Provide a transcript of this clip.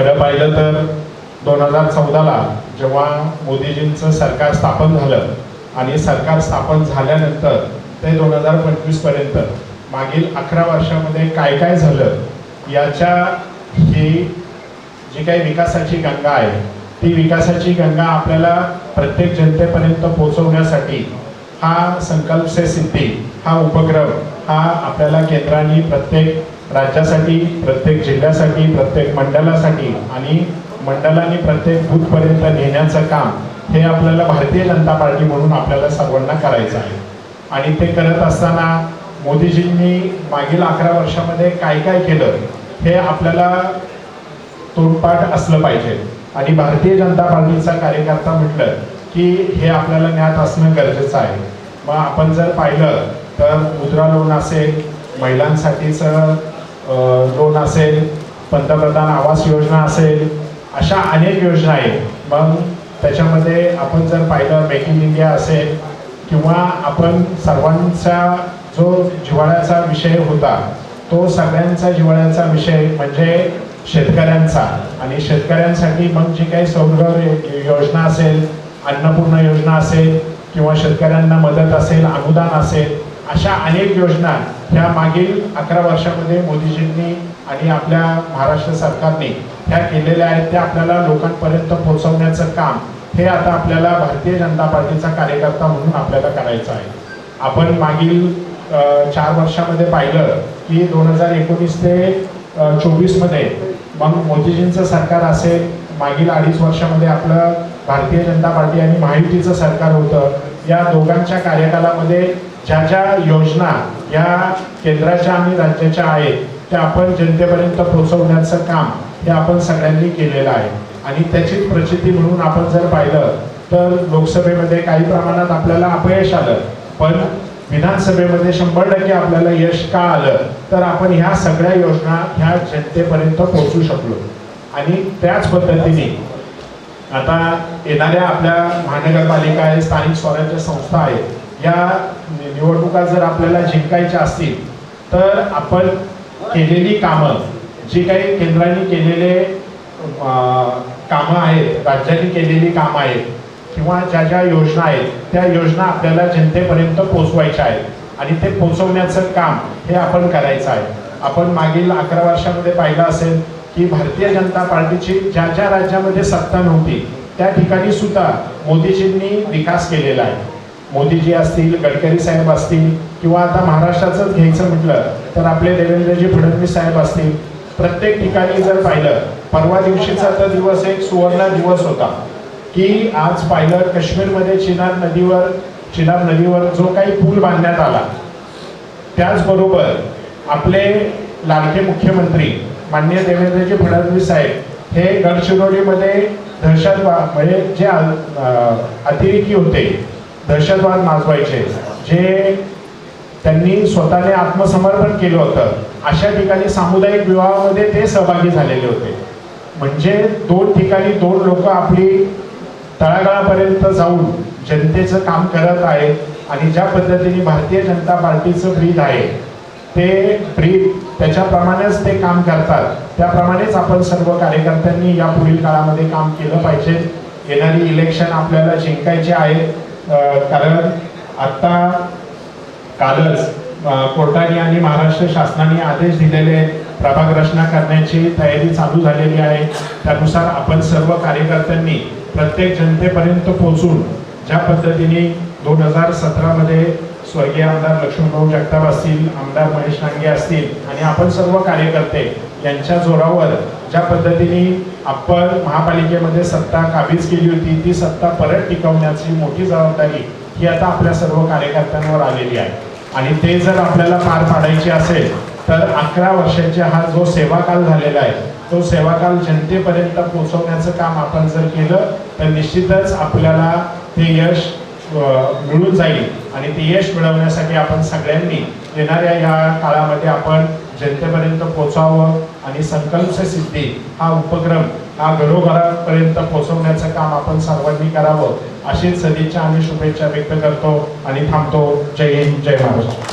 खरं पाहिलं तर दोन हजार चौदाला जेव्हा मोदीजींचं सरकार स्थापन झालं आणि सरकार स्थापन झाल्यानंतर ते दोन हजार पंचवीसपर्यंत मागील अकरा वर्षामध्ये काय काय झालं याच्या ही जी काही विकासाची गंगा आहे ती विकासाची गंगा आपल्याला प्रत्येक जनतेपर्यंत पोहोचवण्यासाठी हा संकल्प से सिद्धी हा उपक्रम हा आपल्याला केंद्राने प्रत्येक राज्यासाठी प्रत्येक जिल्ह्यासाठी प्रत्येक मंडळासाठी आणि मंडळाने प्रत्येक बूथपर्यंत नेण्याचं काम हे आपल्याला भारतीय जनता पार्टी म्हणून आपल्याला सर्वांना करायचं आहे. आणि ते करत असताना मोदीजींनी मागील अकरा वर्षामध्ये काय काय केलं हे आपल्याला तोंडपाठ असलं पाहिजे. आणि भारतीय जनता पार्टीचा कार्यकर्ता म्हटलं की हे आपल्याला ज्ञात असणं गरजेचं आहे. मग आपण जर पाहिलं तर मुद्रा लोन असेल महिलांसाठीचं लोन असेल पंतप्रधान आवास योजना असेल अशा अनेक योजना आहेत. मग त्याच्यामध्ये आपण जर पाहिलं मेक इन इंडिया असेल किंवा आपण सर्वांचा जो जिव्हाळ्याचा विषय होता तो सगळ्यांचा जिव्हाळ्याचा विषय म्हणजे शेतकऱ्यांचा. आणि शेतकऱ्यांसाठी मग जी काही सौर योजना असेल अन्नपूर्ण योजना असेल किंवा शेतकऱ्यांना मदत असेल अनुदान असेल अशा अनेक योजना ह्या मागील अकरा वर्षामध्ये मोदीजींनी आणि आपल्या महाराष्ट्र सरकारने ह्या केलेल्या आहेत. त्या आपल्याला लोकांपर्यंत पोहोचवण्याचं काम हे आता आपल्याला भारतीय जनता पार्टीचा कार्यकर्ता म्हणून आपल्याला करायचं आहे. आपण मागील चार वर्षामध्ये पाहिलं की दोन हजार एकोणीस ते चोवीसमध्ये मग मोदीजींचं सरकार असेल मागील अडीच वर्षामध्ये आपलं भारतीय जनता पार्टी आणि महायुतीचं सरकार होतं. या दोघांच्या कार्यकालामध्ये ज्या ज्या योजना या केंद्राच्या आणि राज्याच्या आहेत त्या आपण जनतेपर्यंत पोहोचवण्याचं काम हे आपण सगळ्यांनी केलेलं आहे. आणि त्याचीच प्रचिती म्हणून आपण जर पाहिलं तर लोकसभेमध्ये काही प्रमाणात आपल्याला अपयश आलं. पण विधानसभेमध्ये शंभर टक्के आपल्याला यश का आलं तर आपण ह्या सगळ्या योजना ह्या जनतेपर्यंत पोहोचू शकलो. आणि त्याच पद्धतीने आता येणाऱ्या आपल्या महानगरपालिका आहे स्थानिक स्वराज्य संस्था आहेत या निवडणुका जर आपल्याला जिंकायच्या असतील तर आपण केलेली कामं जी काही केंद्राने केलेले कामं आहेत राज्यांनी केलेली कामं आहेत किंवा ज्या ज्या योजना आहेत त्या योजना आपल्याला जनतेपर्यंत पोचवायच्या आहेत आणि ते पोचवण्याचं काम हे आपण करायचं आहे. आपण मागील अकरा वर्षामध्ये पाहिलं असेल की भारतीय जनता पार्टीची ज्या ज्या राज्यामध्ये सत्ता नव्हती त्या ठिकाणी सुद्धा मोदीजींनी विकास केलेला आहे. मोदीजी असतील गडकरी साहेब असतील किंवा आता महाराष्ट्राचंच घ्यायचं म्हटलं तर आपले देवेंद्रजी फडणवीस साहेब असतील. प्रत्येक ठिकाणी जर पाहिलं परवा दिवशीचा तर दिवस एक सुवर्ण दिवस होता. की आज पाहिलं काश्मीरमध्ये चिनार नदीवर चिनार नदीवर जो काही पूल बांधण्यात आला त्याचबरोबर आपले लाडके मुख्यमंत्री माननीय देवेंद्रजी फडणवीस साहेब हे गडचिरोलीमध्ये दहशतवाद म्हणजे जे अतिरेकी होते दहशतवाद माजवायचे जे त्यांनी स्वतःने आत्मसमर्पण केलं होतं अशा ठिकाणी सामुदायिक विवाहामध्ये ते सहभागी झालेले होते. म्हणजे दोन ठिकाणी दोन लोक आपली तळागाळापर्यंत जाऊन जनतेचं काम करत आहेत आणि ज्या पद्धतीने भारतीय जनता पार्टीचं ब्रीद आहे ते ब्रीद त्याच्याप्रमाणेच ते काम करतात. त्याप्रमाणेच आपण सर्व कार्यकर्त्यांनी या पुढील काळामध्ये काम केलं पाहिजे. येणारी इलेक्शन आपल्याला जिंकायचे आहे. कारण आत्ता कालच कोर्टाने आणि महाराष्ट्र शासनाने आदेश दिलेले आहेत. प्रभाग रचना करण्याची तयारी चालू झालेली आहे. त्यानुसार आपण सर्व कार्यकर्त्यांनी प्रत्येक जनतेपर्यंत पोहोचून ज्या पद्धतीने दोन हजार सतरामध्ये स्वर्गीय आमदार लक्ष्मणभाऊ जगताप असतील आमदार महेश नांगे असतील आणि आपण सर्व कार्यकर्ते यांच्या जोरावर ज्या पद्धतीने आपण महापालिकेमध्ये सत्ता काबीज केली होती ती सत्ता परत टिकवण्याची मोठी जबाबदारी ही आता आपल्या सर्व कार्यकर्त्यांवर आलेली आहे. आणि ते जर आपल्याला पार पाडायचे असेल तर अकरा वर्षाचा हा जो सेवाकाल झालेला आहे तो सेवाकाल जनतेपर्यंत पोहोचवण्याचं काम आपण जर केलं तर निश्चितच आपल्याला ते यश मिळून जाईल. आणि ते यश मिळवण्यासाठी आपण सगळ्यांनी येणाऱ्या या काळामध्ये आपण जनतेपर्यंत पोहोचावं आणि संकल्प सिद्धी हा उपक्रम हा घरोघरापर्यंत पोचवण्याचं काम आपण सर्वांनी करावं अशीच सदिच्छा आणि शुभेच्छा व्यक्त करतो आणि थांबतो. जय हिंद जय महाराष्ट्र.